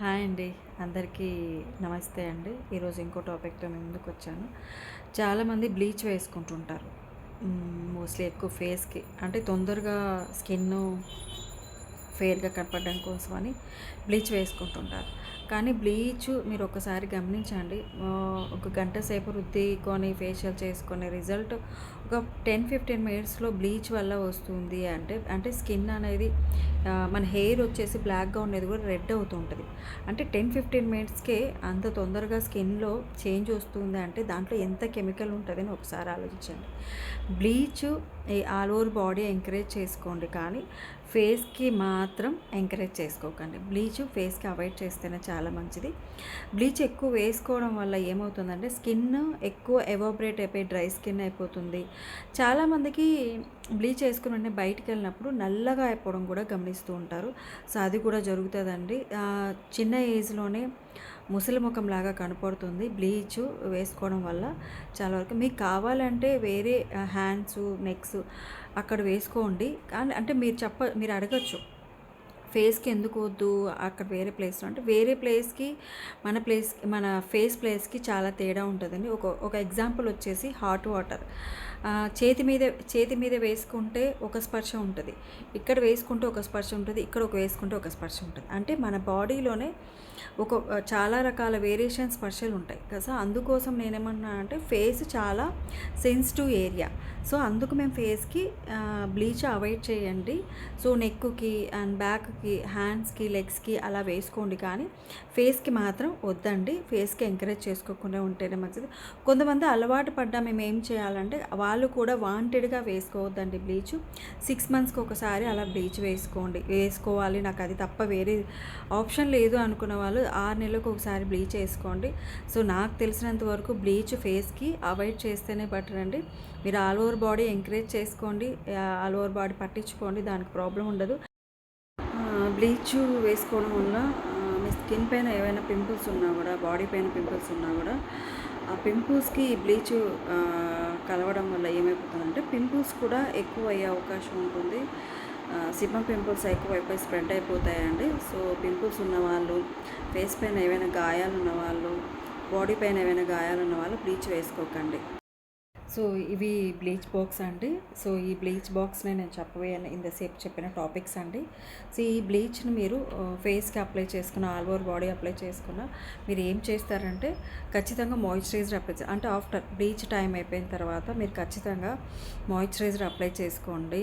Hi అండి. అందరికీ నమస్తే అండి. ఈరోజు ఇంకో టాపిక్తో నేను ముందుకు వచ్చాను. చాలామంది బ్లీచ్ వేసుకుంటుంటారు. మోస్ట్లీ ఎక్కువ ఫేస్కి. అంటే తొందరగా స్కిన్ ఫేర్గా కనపడడం కోసమని బ్లీచ్ వేసుకుంటుంటారు. కానీ బ్లీచ్ మీరు ఒకసారి గమనించండి. ఒక గంట సేపు రుద్దికొని ఫేషియల్ చేసుకునే రిజల్ట్ ఒక టెన్ ఫిఫ్టీన్ మినిట్స్లో బ్లీచ్ వల్ల వస్తుంది అంటే అంటే స్కిన్ అనేది మన హెయిర్ వచ్చేసి బ్లాక్గా ఉండేది కూడా రెడ్ అవుతుంటుంది. అంటే టెన్ ఫిఫ్టీన్ మినిట్స్కే అంత తొందరగా స్కిన్లో చేంజ్ వస్తుంది అంటే దాంట్లో ఎంత కెమికల్ ఉంటుందని ఒకసారి ఆలోచించండి. Bleach all over body encourage చేసుకోండి కానీ ఫేస్కి మాత్రం ఎంకరేజ్ చేసుకోకండి. బ్లీచ్ ఫేస్కి అవాయిడ్ చేస్తేనే చాలా. చాలా మంచిది. బ్లీచ్ ఎక్కువ వేసుకోవడం వల్ల ఏమవుతుందంటే స్కిన్ ఎక్కువ ఎవాబరేట్ అయిపోయి డ్రై స్కిన్ అయిపోతుంది. చాలామందికి బ్లీచ్ వేసుకుని వెంటనే బయటికి వెళ్ళినప్పుడు నల్లగా అయిపోవడం కూడా గమనిస్తూ ఉంటారు. సో అది కూడా జరుగుతుందండి. చిన్న ఏజ్లోనే ముసలి ముఖం లాగా కనపడుతుంది బ్లీచ్ వేసుకోవడం వల్ల చాలా వరకు. మీకు కావాలంటే వేరే హ్యాండ్స్ నెక్స్ అక్కడ వేసుకోండి. కానీ అంటే మీరు చెప్ప మీరు అడగచ్చు. ఫేస్కి ఎందుకు వద్దు? అక్కడ వేరే ప్లేస్లో అంటే వేరే ప్లేస్కి మన ప్లేస్ మన ఫేస్ ప్లేస్కి చాలా తేడా ఉంటుందండి. ఒక ఒక ఎగ్జాంపుల్ వచ్చేసి హాట్ వాటర్. చేతి మీద చేతి మీద వేసుకుంటే ఒక స్పర్శ ఉంటుంది. ఇక్కడ వేసుకుంటే ఒక స్పర్శ ఉంటుంది ఇక్కడ ఒక వేసుకుంటే ఒక స్పర్శ ఉంటుంది. అంటే మన బాడీలోనే ఒక చాలా రకాల వేరియేషన్ స్పర్శలు ఉంటాయి. కదా అందుకోసం నేనేమన్నా అంటే ఫేస్ చాలా సెన్సిటివ్ ఏరియా. సో అందుకు మేము ఫేస్కి బ్లీచ్ అవాయిడ్ చేయండి. సో నెక్కి అండ్ బ్యాక్ కి హ్యాండ్స్కి లెగ్స్కి అలా వేసుకోండి కానీ ఫేస్కి మాత్రం వద్దండి. ఫేస్కి ఎంకరేజ్ చేసుకోకుండా ఉంటేనే మంచిది. కొంతమంది అలవాటు పడ్డా మేము ఏం చేయాలంటే వాళ్ళు కూడా వాంటెడ్గా వేసుకోవద్దండి బ్లీచ్ సిక్స్ మంత్స్కి ఒకసారి అలా బ్లీచ్ వేసుకోండి. వేసుకోవాలి. నాకు అది తప్ప వేరే ఆప్షన్ లేదు అనుకున్న వాళ్ళు ఆరు నెలలకు ఒకసారి బ్లీచ్ వేసుకోండి. సో నాకు తెలిసినంత వరకు బ్లీచ్ ఫేస్కి అవాయిడ్ చేస్తేనే బెటర్ అండి. మీరు ఆల్ ఓవర్ బాడీ ఎంకరేజ్ చేసుకోండి. ఆల్ ఓవర్ బాడీ పట్టించుకోండి. దానికి ప్రాబ్లం ఉండదు. బ్లీచ్ వేసుకోవడం వల్ల మీ స్కిన్ పైన ఏవైనా పింపుల్స్ ఉన్నా కూడా బాడీ పైన పింపుల్స్ ఉన్నా కూడా ఆ పింపుల్స్కి బ్లీచ్ కలవడం వల్ల ఏమైపోతుందంటే పింపుల్స్ కూడా ఎక్కువ అయ్యే అవకాశం ఉంటుంది. సిబ్బం పింపుల్స్ ఎక్కువైపోయి స్ప్రెడ్ అయిపోతాయండి. సో పింపుల్స్ ఉన్నవాళ్ళు ఫేస్ పైన ఏవైనా గాయాలు ఉన్నవాళ్ళు బాడీ పైన ఏవైనా గాయాలు ఉన్నవాళ్ళు బ్లీచ్ వేసుకోకండి. సో ఇవి బ్లీచ్ బాక్స్ అండి. సో ఈ బ్లీచ్ బాక్స్ని నేను చెప్పబోయాను ఇంతసేపు చెప్పిన టాపిక్స్ అండి. సో ఈ బ్లీచ్ని మీరు ఫేస్కి అప్లై చేసుకున్న ఆల్ ఓవర్ బాడీ అప్లై చేసుకున్న మీరు ఏం చేస్తారంటే ఖచ్చితంగా మాయిశ్చరైజర్ అప్లై అంటే ఆఫ్టర్ బ్లీచ్ టైం అయిపోయిన తర్వాత మీరు ఖచ్చితంగా మాయిశ్చరైజర్ అప్లై చేసుకోండి.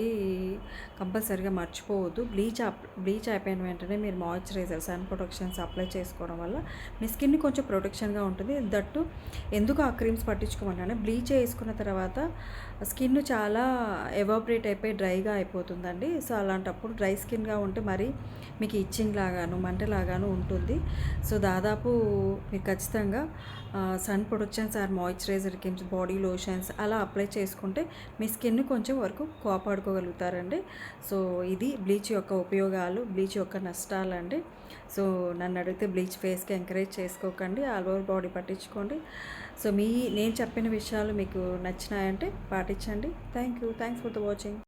కంపల్సరీగా మర్చిపోవద్దు. బ్లీచ్ బ్లీచ్ అయిపోయిన వెంటనే మీరు మాయిశ్చరైజర్ సన్ ప్రొటెక్షన్స్ అప్లై చేసుకోవడం వల్ల మీ స్కిన్ కొంచెం ప్రొటెక్షన్గా ఉంటుంది. దట్టు ఎందుకు ఆ క్రీమ్స్ పట్టించుకోమంటే బ్లీచ్ వేసుకున్న తర్వాత స్కిన్ చాలా ఎవాపరేట్ అయిపోయి డ్రైగా అయిపోతుందండి. సో అలాంటప్పుడు డ్రై స్కిన్గా ఉంటే మరి మీకు ఇచ్చింగ్ లాగాను మంటలాగాను ఉంటుంది. సో దాదాపు మీరు ఖచ్చితంగా sun productions or moisturiser creams body lotions అలా అప్లై చేసుకుంటే మీ స్కిన్ కొంచెం వరకు కాపాడుకోగలుగుతారండి. సో ఇది బ్లీచ్ యొక్క ఉపయోగాలు బ్లీచ్ యొక్క నష్టాలు అండి సో నన్ను అడిగితే బ్లీచ్ ఫేస్కి ఎంకరేజ్ చేసుకోకండి ఆల్ ఓవర్ బాడీ పట్టించుకోండి. సో మీ నేను చెప్పిన విషయాలు మీకు నచ్చినాయంటే పాటించండి. Thank you thanks for the watching